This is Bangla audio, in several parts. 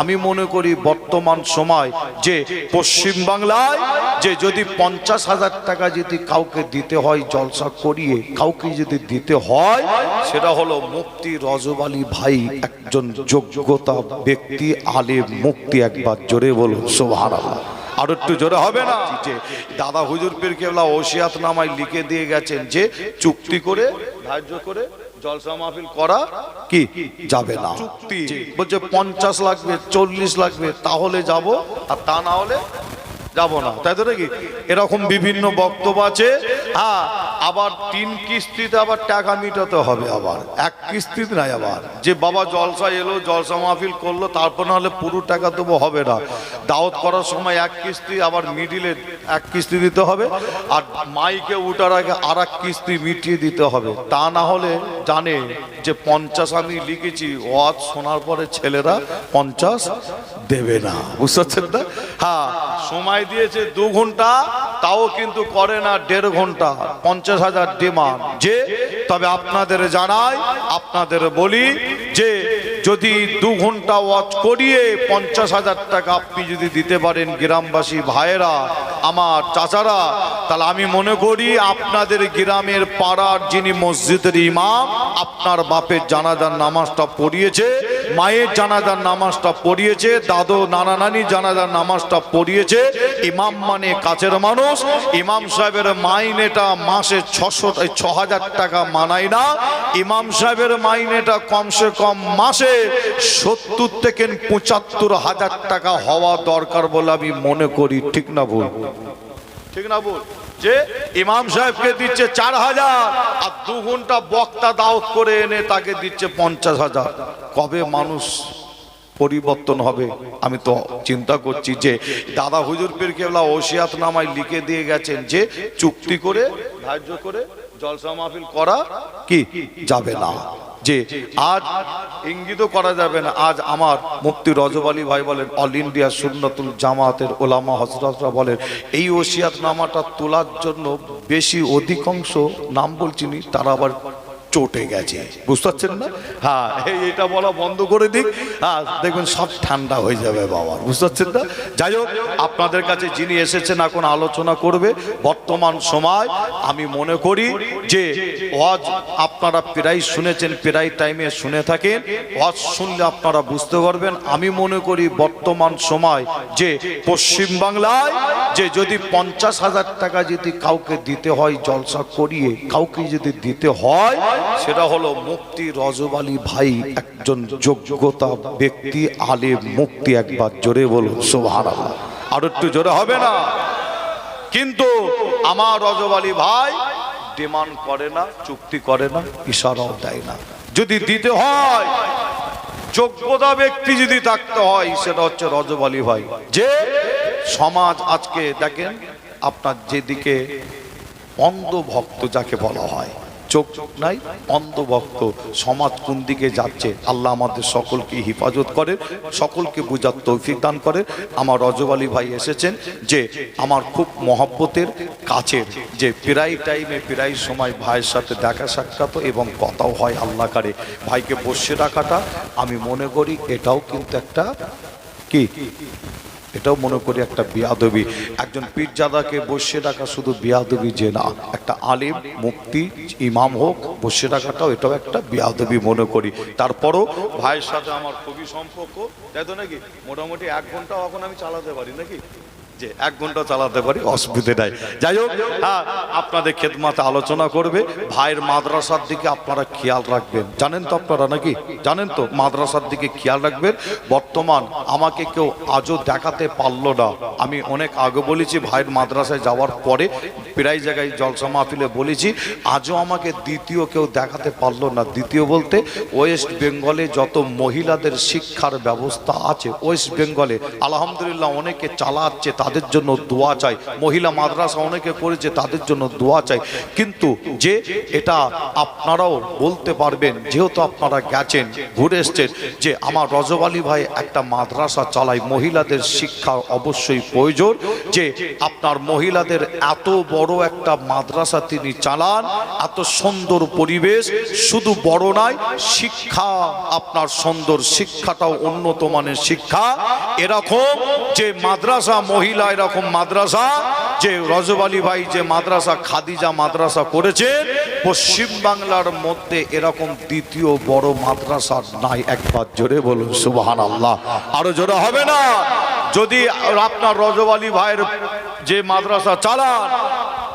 আমি মনে করি বর্তমান সময় যে পশ্চিম বাংলায় যে যদি পঞ্চাশ হাজার টাকা যদি কাউকে দিতে হয় জলসা করিয়ে, কাউকে যদি দিতে হয়, সেটা হলো মুক্তি রজব ভাই একজন যোগ্যতা ব্যক্তি, আলে মুক্তি একবার জোরে বলুন সোভার আর একটু জোরে হবে না? যে দাদা হুজুর পীর কেবলা ওসিয়াত নামায় লিখে দিয়ে গেছেন যে চুক্তি করে, ধার্য করে জলসা মাহফিল করা কি? যাবে না। চুক্তি। বলছে পঞ্চাশ লাগবে চল্লিশ লাগবে তাহলে যাব আর তা না হলে যাব না। তাই তো নাকি? এরকম বিভিন্ন বক্তব্য আছে। হ্যাঁ আবার তিন কিস্তিতে আবার টাকা মিটাতে হবে আবার। এক কিস্তিতে নাই আবার। যে বাবা জলসা এলো, জলসা মাহফিল করল, তারপর না হলে পুরো টাকা দেবো হবে না। দাওয়াত করার সময় এক কিস্তি, আবার মিডিলে এক কিস্তি দিতে হবে, আর মাইকে উঠার আগে আর এক কিস্তি মিটিয়ে দিতে হবে। তা না হলে জানে যে পঞ্চাশ আমি লিখেছি, ওয়াজ শোনার পরে ছেলেরা পঞ্চাশ দেবে না। বুঝতে পারছেন না? হ্যাঁ সময় দিয়েছে দু ঘণ্টা তাও কিন্তু করে না দেড় ঘণ্টা, পঞ্চাশ হাজার ডিমান্ড যে, তবে আপনাদের জানাই, আপনাদের বলি যে, যদি দু ঘণ্টা ওয়াচ করিয়ে পঞ্চাশ হাজার টাকা আপনি যদি দিতে পারেন গ্রামবাসী ভাইয়েরা, আমার চাচারা, তাহলে আমি মনে করি আপনাদের গ্রামের পাড়ার যিনি মসজিদের ইমাম, আপনার বাপের জানাজার নামাজটা পড়িয়েছে মায়ের জানাজার নামাজটা পড়িয়েছে, দাদু, নানা নানি জানাজার নামাজটা পড়িয়েছে। ইমাম মানে কাছের মানুষ। ইমাম সাহেবের মাইনেটা মাসে ছশো ছ হাজার টাকা মানায় না। ইমাম সাহেবের মাইনেটা কমসে কম মাসে সত্তর থেকে পঁচাত্তর হাজার টাকা হওয়া দরকার বলে আমি মনে করি। ঠিক না ভুল? ঠিক না ভুল? যে ইমাম সাহেবকে দিচ্ছে চার হাজার, আর দু ঘণ্টা বক্তা দাওত করে এনে তাকে দিচ্ছে পঞ্চাশ হাজার। কবে মানুষ পরিবর্তন হবে? আমি তো চিন্তা করছি যে দাদা হুজুর পীর কেবলা ওসিয়াত নামায় লিখে দিয়ে গেছেন যে চুক্তি করে, ধার্য করে জলসা মাহফিল করা কি যাবে না। যে আজ ইঙ্গিত করা যাবে না, আজ আমার মুক্তি রজব আলী ভাই বলেন, অল ইন্ডিয়া সুন্নতুল জামাতের ওলামা হজরতরা বলেন, এই ওসিয়াত নামাটা তোলার জন্য বেশি অধিকাংশ নাম বলছিনি তারা আবার চটে গেছে। বুঝতে পারছেন না? হ্যাঁ এটা বলা বন্ধ করে দিক। হ্যাঁ দেখবেন সব ঠান্ডা হয়ে যাবে বাবা। বুঝতে পারছেন না? যাই হোক, আপনাদের কাছে যিনি এসেছেন এখন আলোচনা করবে, বর্তমান সময় আমি মনে করি যে ওয়াজ আপনারা প্রায় শুনেছেন, প্রায় টাইমে শুনে থাকেন। ওয়াজ শুনলে আপনারা বুঝতে পারবেন। আমি মনে করি বর্তমান সময় যে পশ্চিম বাংলায় যে যদি পঞ্চাশ হাজার টাকা যদি কাউকে দিতে হয় জলসা করিয়ে, কাউকে যদি দিতে হয়, সেটা হলো মুক্তি রজব আলী ভাই, একজন যোগ্যতা ব্যক্তি আলে মুক্তি একবার জোরে বলুন সোভার আর একটু জোরে হবে না? কিন্তু আমার রজব আলী ভাই ডিমান্ড করে না, চুক্তি করে না, ইশারাও দেয় না। যদি দিতে হয় যোগ্যতা ব্যক্তি যদি থাকতে হয়, সেটা হচ্ছে রজব আলী ভাই। যে সমাজ আজকে দেখেন, আপনার যেদিকে অন্ধ ভক্ত যাকে বলা হয় চোখ চোখ নাই, অন্ধভক্ত সমাজ কোন দিকে যাচ্ছে, আল্লাহ আমাদের সকলকে হিফাজত করে সকলকে বুঝার তৌফিক দান করে আমার রজব আলী ভাই এসেছেন যে আমার খুব মহব্বতের কাছের, যে প্রায় টাইমে প্রায় সময় ভাইয়ের সাথে দেখা সাক্ষাৎ এবং কথাও হয় আল্লাহ কারে ভাইকে বসে রাখাটা আমি মনে করি এটাও কিন্তু একটা কি? এটাও মনে করি একটা বিয়াদবি। একজন পীরজাদাকে বসে রাখা শুধু বিয়াদবি যে না, একটা আলিম, মুক্তি, ইমাম হোক বসে রাখাটাও এটাও একটা বিয়াদবি মনে করি। তারপরও ভাইয়ের সাথে আমার খুবই সম্পর্ক। তাই তো নাকি? মোটামুটি এক ঘণ্টা এখন আমি চালাতে পারি নাকি? যে এক ঘণ্টা চালাতে পারি, অসুবিধে নাই। যাই হোক হ্যাঁ আপনাদের খেদমাতে আলোচনা করবে। ভাইয়ের মাদ্রাসার দিকে আপনারা খেয়াল রাখবেন। জানেন তো আপনারা নাকি? জানেন তো? মাদ্রাসার দিকে খেয়াল রাখবেন। বর্তমান আমাকে কেউ আজও দেখাতে পারল না। আমি অনেক আগে বলেছি, ভাইয়ের মাদ্রাসায় যাওয়ার পরে প্রায় জায়গায় জলসা মাহফিলে বলেছি, আজও আমাকে দ্বিতীয় কেউ দেখাতে পারল না। দ্বিতীয় বলতে, ওয়েস্ট বেঙ্গলে যত মহিলাদের শিক্ষার ব্যবস্থা আছে, ওয়েস্ট বেঙ্গলে আলহামদুলিল্লাহ অনেকে চালাচ্ছে তাদের জন্য দোয়া চাই। মহিলা মাদ্রাসা অনেকে করেছে, তাদের জন্য দোয়া চাই। কিন্তু যে এটা আপনারাও বলতে পারবেন, যেহেতু আপনারা গেছেন, ঘুরে এসছেন, যে আমার রজব আলী ভাই একটা মাদ্রাসা চালায়, মহিলাদের শিক্ষা অবশ্যই প্রয়োজন, যে আপনার মহিলাদের এত বড় একটা মাদ্রাসা তিনি চালান, এত সুন্দর পরিবেশ, শুধু বড় নয়, শিক্ষা আপনার সুন্দর, শিক্ষাটাও উন্নত মানের শিক্ষা। এরকম যে মাদ্রাসা মহিলা এরকম মাদ্রাসা, যে রজব ভাই যে মাদ্রাসা, খাদিজা মাদ্রাসা করেছে পশ্চিমবাংলার মধ্যে এরকম দ্বিতীয় বড় মাদ্রাসা নাই, একবার জোরে বলুন সুবাহান আল্লাহ আরও জোরে হবে না? যদি আপনার রজব ভাইয়ের যে মাদ্রাসা চালান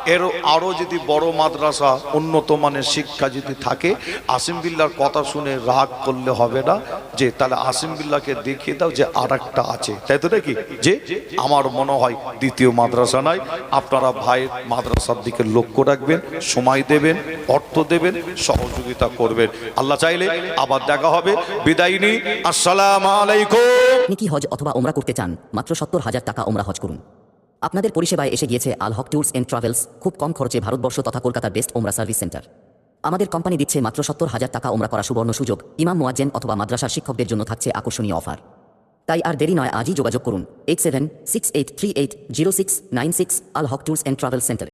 এর আরও যদি বড় মাদ্রাসা উন্নত মানের শিক্ষা যদি থাকে, আসিম বিল্লার কথা শুনে রাগ করলে হবে না। যে, তাহলে আসিম বিল্লাকে দেখিয়ে দাও যে আর আছে। তাই তো নাকি? যে, আমার মনে হয় দ্বিতীয় মাদ্রাসা নাই। আপনারা ভাইয়ের মাদ্রাসার দিকে লক্ষ্য রাখবেন, সময় দেবেন, অর্থ দেবেন, সহযোগিতা করবেন। আল্লাহ চাইলে আবার দেখা হবে। বিদায় নি আসসালাম আলাইকুম। আপনি কি হজ অথবা ওমরা করতে চান? মাত্র সত্তর হাজার টাকা ওমরা হজ করুন। আপনাদের পরিষেবায় এসে গিয়েছে Al Haque tours and travels, খুব কম খরচে ভারতবর্ষ তথা কলকাতার বেস্ট ওমরা সার্ভিস সেন্টার। আমাদের কোম্পানি দিচ্ছে মাত্র সত্তর হাজার টাকা ওমরা করা সুবর্ণ সুযোগ, ইমাম মোয়াজ্জেন অথবা মাদ্রাসার শিক্ষকদের জন্য থাকছে আকর্ষণীয় অফার। তাই আর দেরি নয়, আজই যোগাযোগ করুন, eight seven, six eight, three eight, zero six, nine six, Al Haq tours and travel centre.